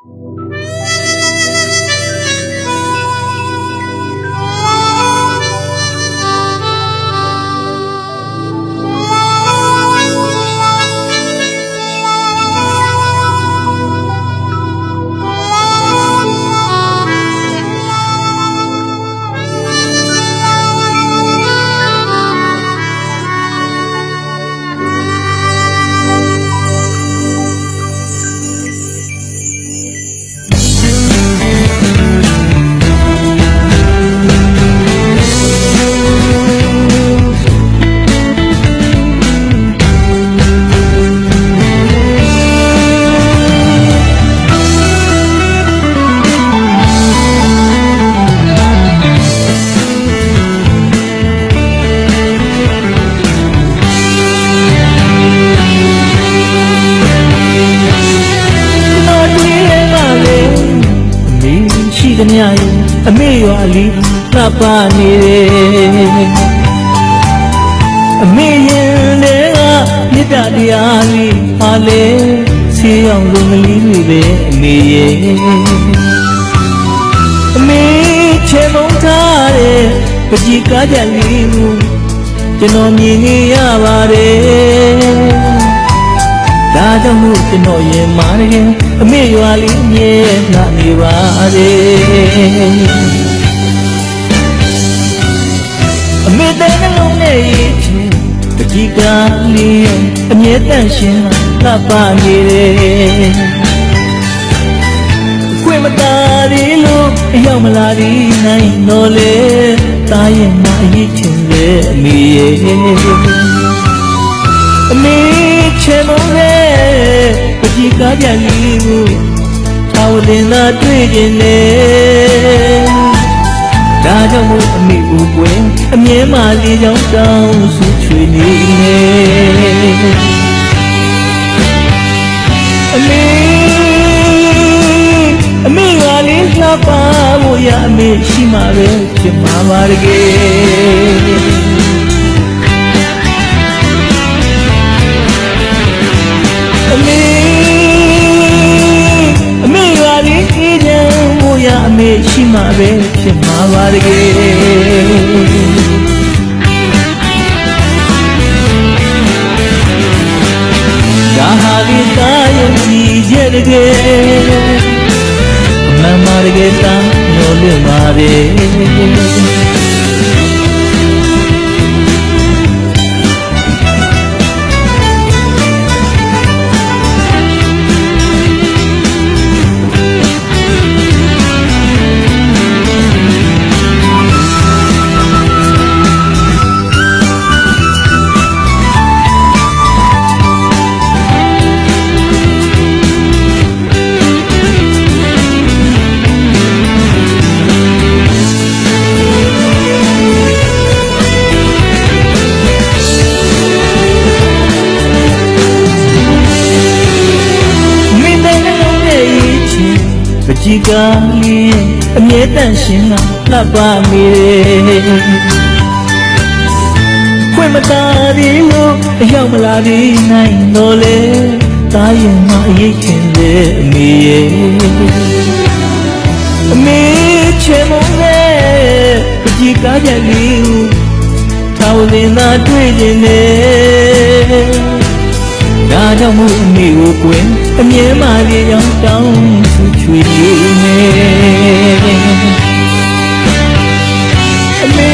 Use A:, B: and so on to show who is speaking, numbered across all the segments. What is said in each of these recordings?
A: တော် အမေရွာလေးလှပနေတယ်အမေရင်တွေကမြတ်တရားလေးပါလေဆေးရောင်လုံးကလေးတွေပဲအမေရဲ့အမေချေမုန်းထားတဲ့ပကြီးကားကြလေးကိုကျွန်တော်မြင်နေရပါတယ်ဒါကြောင့်မို့ကျွန်တော်ရင်မာရင်အမေရွာလေးမြဲလာနေပါစေ အမေတဲ့နှလုံးနဲ့ရေးချင်တတိကလေးအမြဲတမ်းရှင်လာပါနေတယ်ခွေမတာရီလို့ရောက်မလာဒီနိုင်တော့လေတာရင်မအရေးချင်လေအမေရဲ့အမေချေမုန်းတဲ့ပကြီးကားကြလေးကိုသာဝတင်သာတွေ့ခြင်းနဲ့ဒါ ကြောင့်မို့အမေဦးကွယ်အမြဲမှလေးချောင်းတောင်းဆူချွေနေနေအမေအမေကလေးလှပါဖို့ရအမေရှိမှပဲဖြစ်မှာပါတကယ် မေရှိမှပဲဖြစ်မှာပါတကယ်ဒါဟာဒီတာယုံကြည်ချက်တကယ်အမှန်ပါတကယ်တာမျောလင့်ပါတယ် ကြီးကားလေးအမြဲတမ်းရှင်ကလှပ်ပါနေတယ်ခွင့်မတာဒီလို့အရောက်မလာဒီနိုင်တော့လေတာရင်မအရေးချင်လေအမေရဲ့အမေချေမုန်းတဲ့ပကြီးကားကြလေးကိုထောင်လင်းသာတွေ့ခြင်းနဲ့ဒါ ကြောင့်မို့အမေကိုကွယ်အမြဲမှလေးရောင်းတောင်းဆူချွေနေအမေ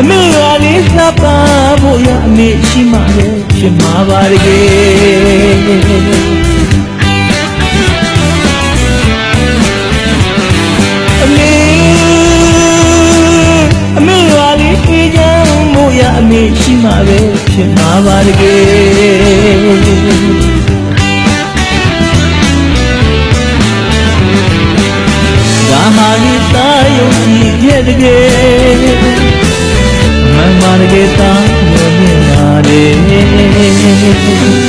A: အမေကလေးလှပ်ပါဖို့ရအမေရှိမှပဲဖြစ်မှာပါတကယ် မမ